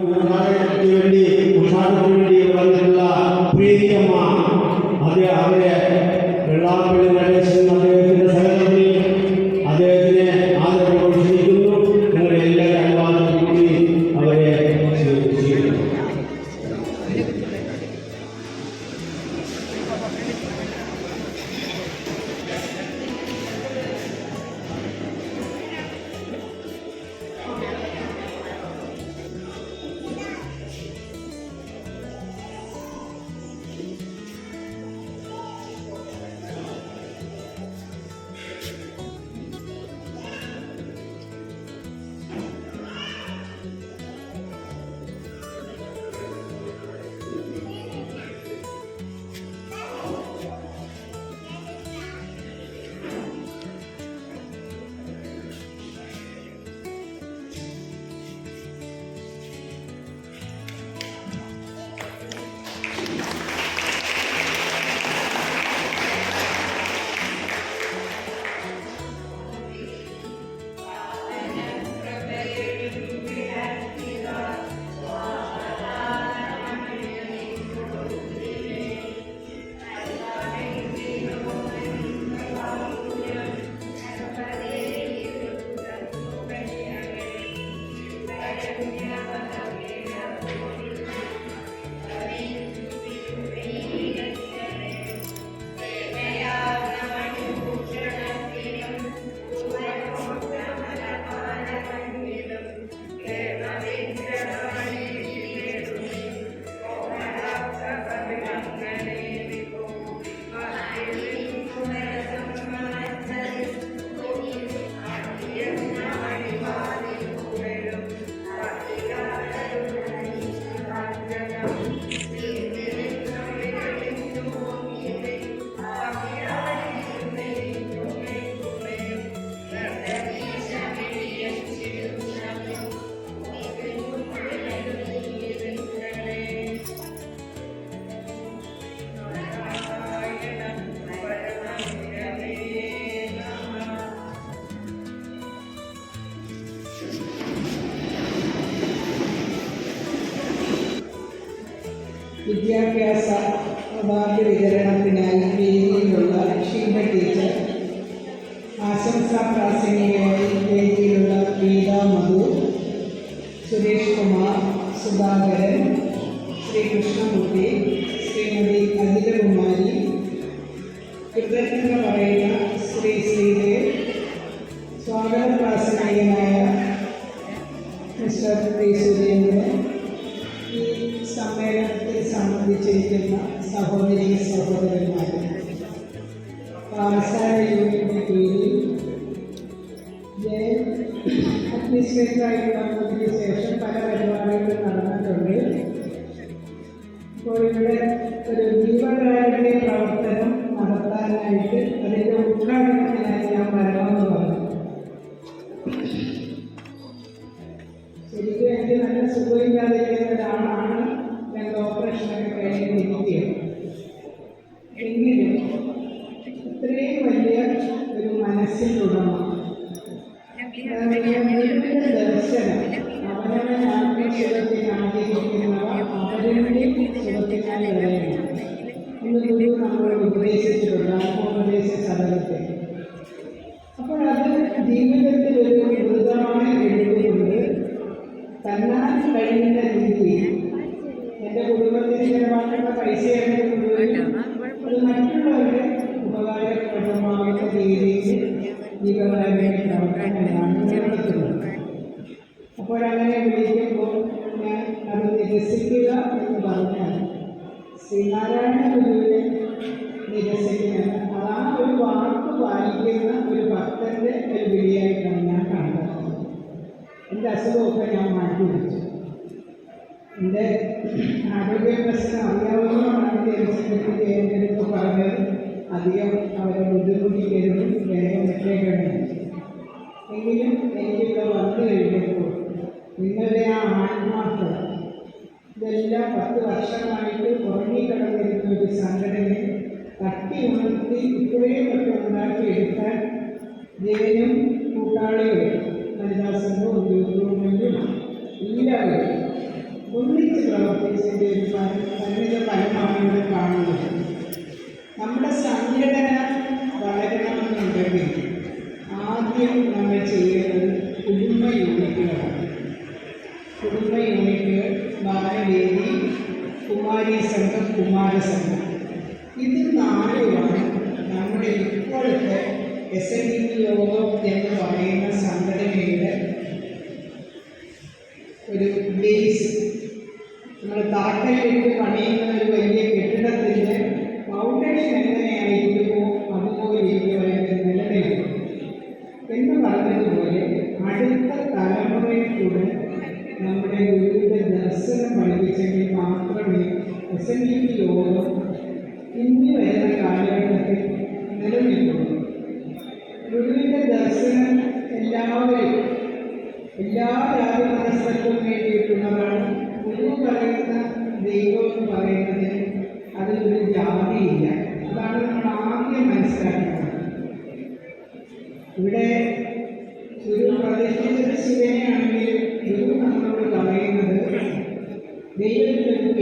வேண்டி உஷாருக்கு வேண்டி ಬಂದಿಲ್ಲ ಪ್ರೀತಿಯಮ್ಮ ಅದೇ ಅವರೇ ಎಲ್ಲ ಬೆಳೆ ನಡೆಸಿ കൃതജ്ഞത പറയുന്ന ശ്രീ ശ്രീദേവ് സ്വാഗത പ്രാസംഗികനായ മിസ്റ്റർ പി. സുരേന്ദ്രൻ ഈ സമ്മേളനത്തിൽ സംബന്ധിച്ചിരിക്കുന്ന സഹോദരി സഹോദരന്മാരെ പാറസാല യൂണിയന്റെ കീഴിൽ ജയൻ അഡ്മിനിസ്ട്രേറ്ററായിട്ട് വന്നതിന് ശേഷം പല പരിപാടികളും നടന്നിട്ടുണ്ട്. ശരിക്കും എനിക്ക് നല്ല സുഖമില്ലാതെ ഒരാളാണ് ഞങ്ങൾ ഓപ്പറേഷനൊക്കെ കഴിഞ്ഞിരിക്കുകയാണ് എന്റെ കുടുംബത്തിന് ചിലവാക്കേണ്ട പ്രവർത്തനങ്ങളാണ് നടത്തുന്നത് അപ്പോഴങ്ങനെ വിളിക്കുമ്പോൾ ഞാൻ അത് നിരസിക്കുക എന്ന് പറഞ്ഞാൽ ശ്രീനാരായണ ഗുരുവിനെ നിരസിക്കുന്നത് അതാ ഒരു വാക്ക് വായിക്കുന്ന ഒരു ഒരു വിളിയായിട്ടാണ് ഞാൻ കണ്ടത്. എന്റെ അസുഖമൊക്കെ ഞാൻ മാറ്റി എന്റെ ആരോഗ്യ പ്രശ്നം അറിയാവുന്നതാണ് ജനസംഘത്തിന്റെ എന്റെ അടുത്ത് പറഞ്ഞത്. അധികം വളരണമെന്നുണ്ടെങ്കിൽ ആദ്യം നമ്മൾ ചെയ്യുന്നത് കുടുംബ യൂണിറ്റുകളാണ്. കുടുംബ യൂണിറ്റുകൾ ബാലവേദി കുമാരി സംഘം കുമാര സംഘം. ഇത് നാലുമാണ് നമ്മുടെ ഇപ്പോഴത്തെ എസ് എൻ ഡി ലോകം എന്ന് പറയുന്ന സംഘടനയുടെ ഒരു ബേസ് നമ്മൾ തറക്കല്ലിട്ട് പണിയുന്ന ഒരു തലമുറയ്ക്കൂടെ നമ്മുടെ ഗുരുവിന്റെ ദർശനം പഠിപ്പിച്ചെങ്കിൽ മാത്രമേ എസ് എൻ ഡി പി യോഗം ഇനി വരുന്ന കാലഘട്ടത്തിൽ നിലനിൽക്കുള്ളൂ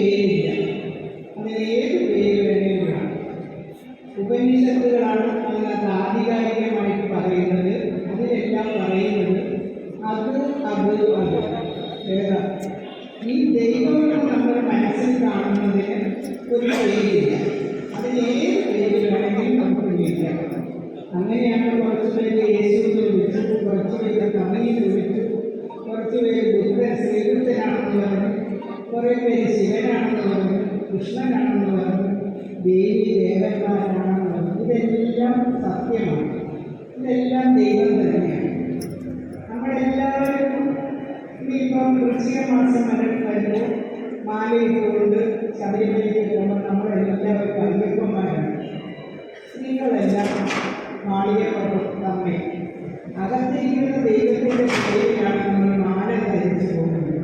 പേരില്ല സത്യമാണ്. ഇതെല്ലാം ദൈവം തന്നെയാണ്. നമ്മളെല്ലാവരും ഇനിയിപ്പം വൃശ്ചിക മാസം വരെ വരുമ്പോൾ മാലയിട്ടുകൊണ്ട് ശബരിമലയ്ക്ക് പോകുമ്പോൾ നമ്മളെല്ലാവരും അയ്യപ്പന്മാരാണ്. സ്ത്രീകളെല്ലാം മാളികപ്പുറം തമ്മി അകത്തിരിക്കുന്ന ദൈവത്തിന്റെ പേരിലാണ് നമ്മൾ മാല ധരിച്ചു പോകുന്നത്.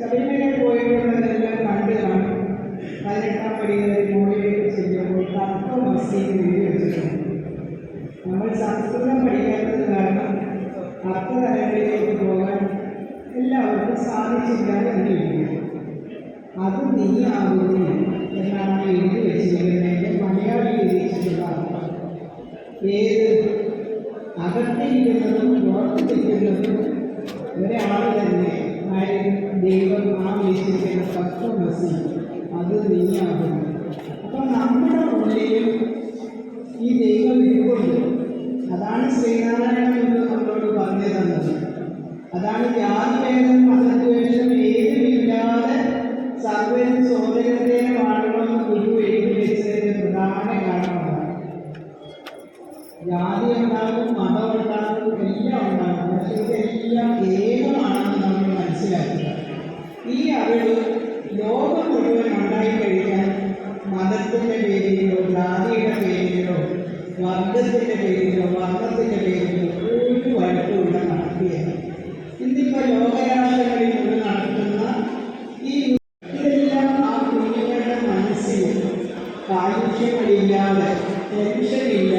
ശബരിമലയിൽ പോയിട്ടുള്ളതെല്ലാം കണ്ടു കാണും. പതിനെട്ടാം പടികളിൽ മുകളിലേക്ക് ചെല്ലുമ്പോൾ തത്വമസീന്ന് എഴുതി വെച്ചിട്ടുണ്ട്. നമ്മൾ സംസ്കൃതം പഠിക്കാത്തത് കാരണം അർത്ഥതലങ്ങളിലേക്ക് പോകാൻ എല്ലാവർക്കും സാധിച്ചില്ല എന്നിരിക്കുന്നു. അത് നീയാകുന്നു എന്നാണ് എഴുതി വെച്ചിരിക്കുന്നതിന്റെ മലയാളി അർത്ഥം ഏത് അകത്തിരിക്കുന്നതും പുറത്തിരിക്കുന്നതും ഒരാൾ തന്നെ ആയിരിക്കും ദൈവം ആ വിളിച്ചിരിക്കുന്ന തത്വമസി അത് നീയാകുന്നു. അപ്പം നമ്മുടെ ഉള്ളിലും ഈ ദൈവം അതാണ് ശ്രീനാരായണ എന്ന് നമ്മളോട് പറഞ്ഞു തന്നത് അതാണ് ജാതിഭേദം മതദ്വേഷം ഏതുമില്ലാതെ കാലുഷ്യങ്ങളില്ലാതെ ടെൻഷനില്ലാതെ ഞാനിപ്പോൾ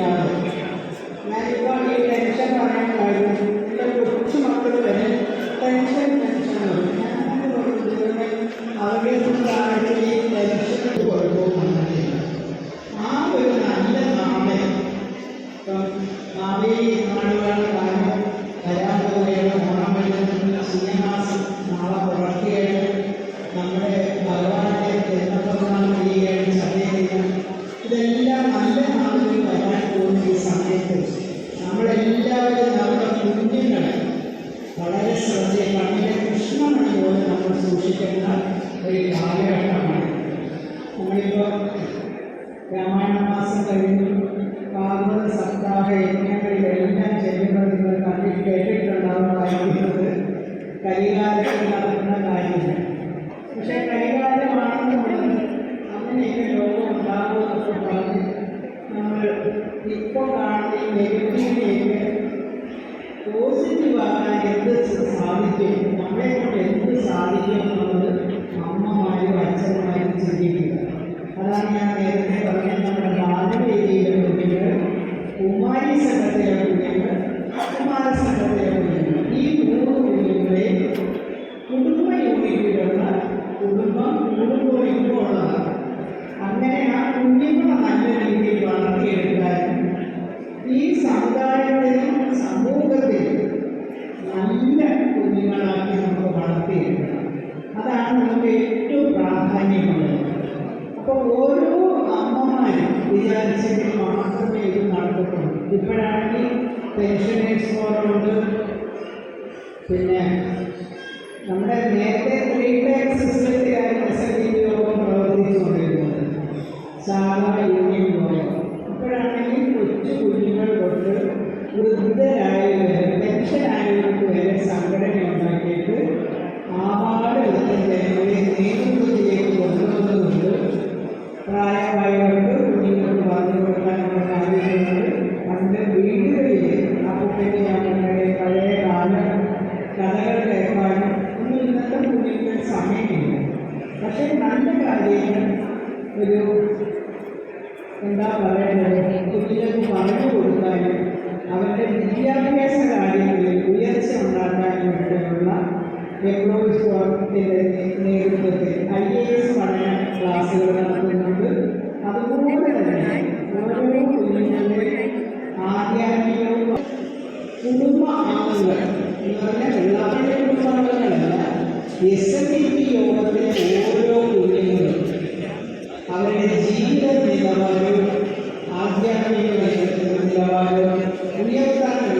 വളരെ ശ്രദ്ധ കണ്ണിലെ കൃഷ്ണമണി പോലെ നമ്മൾ സൂക്ഷിക്കുന്ന ഒരു കാലഘട്ടമാണ്. നമ്മളിപ്പോൾ രാമായണ മാസം കഴിഞ്ഞു. ഭാഗവത സപ്താഹ യജ്ഞങ്ങളിലെല്ലാം ചെല്ലുന്നത് നിങ്ങൾ കണ്ടിട്ട് കേട്ടിട്ടുണ്ടാവുന്നതായിരിക്കുന്നത്. കരികാലത്തിൽ നടക്കുന്ന കാര്യമില്ല പക്ഷെ കരികാലമാണെന്ന് പറഞ്ഞ് അങ്ങനെയൊക്കെ ലോകം ഉണ്ടാകുമെന്നൊക്കെ പറഞ്ഞ് നമ്മൾ ഇപ്പോൾ കാണുന്ന ഈ നെഗറ്റീവിനെയൊക്കെ പോസിറ്റീവ് ആക്കാൻ എന്ത് സാധിക്കും അപ്പോൾ ഓരോ അമ്മമാരും വിചാരിച്ചെങ്കിൽ മാത്രമേ ഇത് നടക്കത്തുള്ളൂ. ഇപ്പോഴാണെങ്കിൽ പെൻഷനേഴ്സ് ഫോറമുണ്ട് പിന്നെ നമ്മുടെ നേരത്തെ ത്രീ ടാക്സ് സിസ്റ്റത്തിലായിരുന്നു എസ് എൻ ഡി യോഗം പ്രവർത്തിച്ചുകൊണ്ടിരുന്നത്. സാധാരണ യൂണിയൻ പോലെ. ഇപ്പോഴാണെങ്കിൽ കൊച്ചു കുഞ്ഞുങ്ങൾ തൊട്ട് വൃദ്ധരായവരെ പെൻഷനായവർക്ക് വരെ സംഘടന ഉണ്ടാക്കിയിട്ട് ആവാട് വിധത്തിന്റെ നേതൃത്വത്തിലേക്ക് കൊണ്ടുവന്നതുകൊണ്ട് പ്രായമായവർക്ക് കുഞ്ഞുങ്ങൾക്ക് മാത്രമേ മൂന്ന് ആളുകൾ എന്നതിനെ വെള്ളാപ്പള്ളി കുടുംബാംഗങ്ങളല്ല എസ് എൻ ഡി പി യോഗത്തിലെ ഓരോ കുഞ്ഞുങ്ങളും അവരുടെ ജീവിത നിലവാരവും ആധ്യാത്മിക നിലവാരവും ഉയർത്താനുള്ള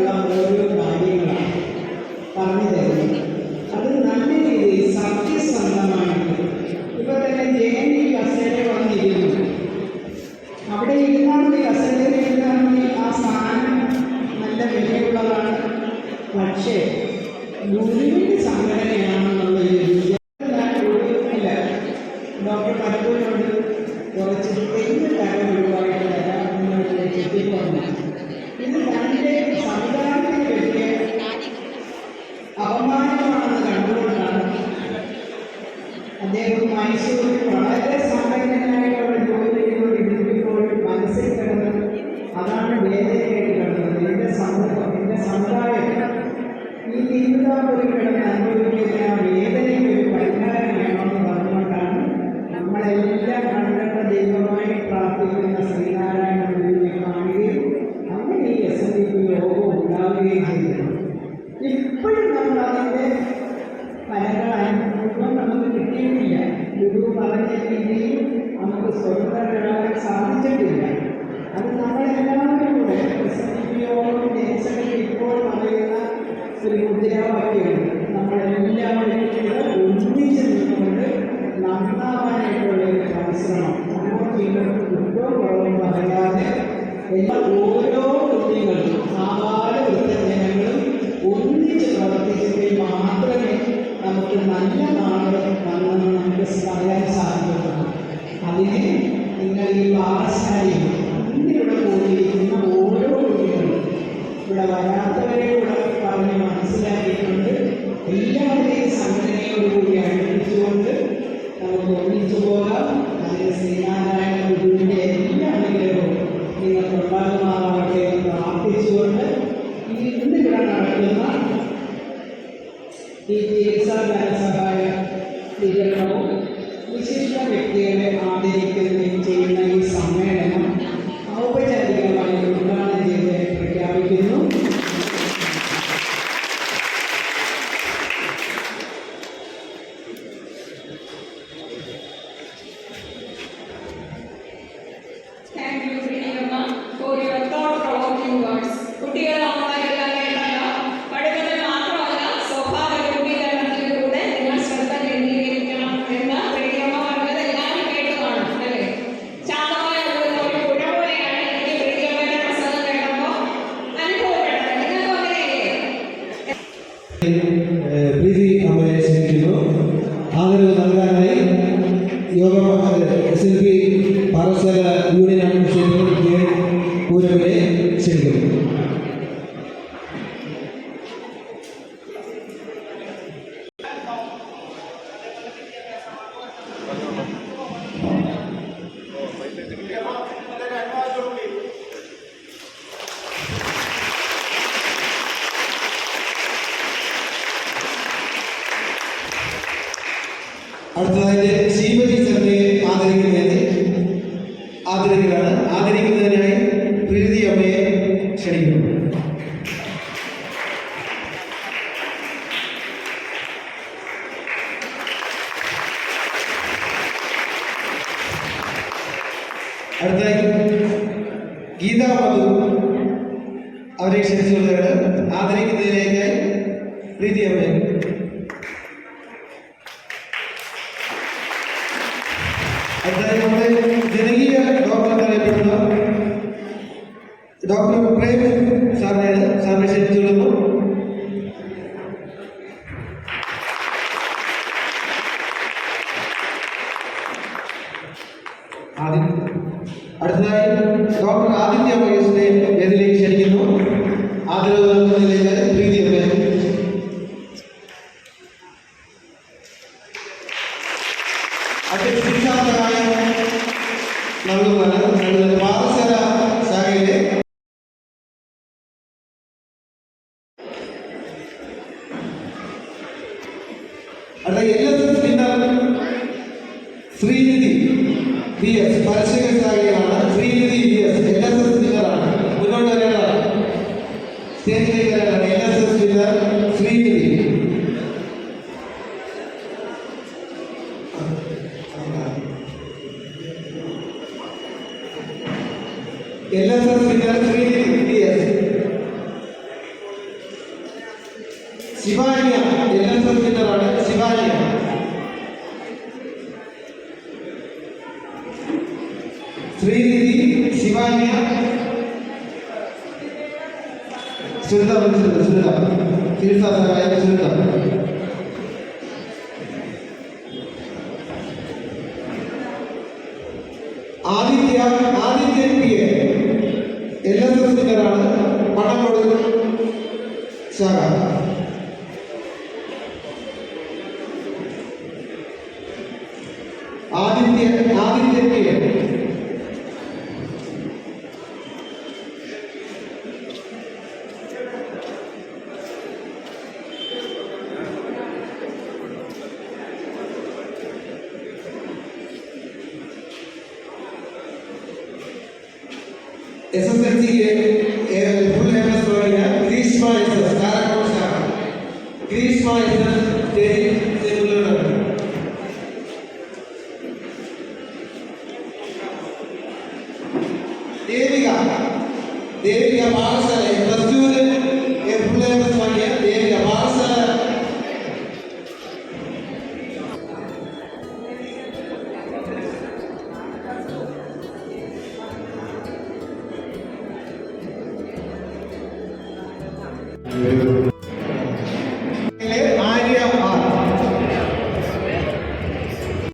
ഈ ചികിത്സാ ധനസഹായ സ്വീകരണവും വിശിഷ്ട വ്യക്തികളെ ആദരിക്കുകയും ചെയ്യുന്ന ഈ സമ്മേളനം ഔപചാരികമായി അടുത്തതായി ശ്രീമതി സഭയെ ആദരിക്കുന്നതിന് ആദരിക്കുകയാണ് ആദരിക്കുന്നതിനായി പ്രീതി അമ്മയെ ക്ഷണിക്കുന്നു അടുത്തായി ഗീതാ മധു അവരെ ക്ഷണിച്ചുകൊണ്ടാണ് ആദരിക്കുന്നതിനേക്കായി പ്രീതി അമ്മയെ అటు శిక్షాంతరాయం నలుగురు నలుగురు బాధ En la santidad tiene. Si. स्वागत Aditya ആദിത്യത്തെ Cristo mais né, teve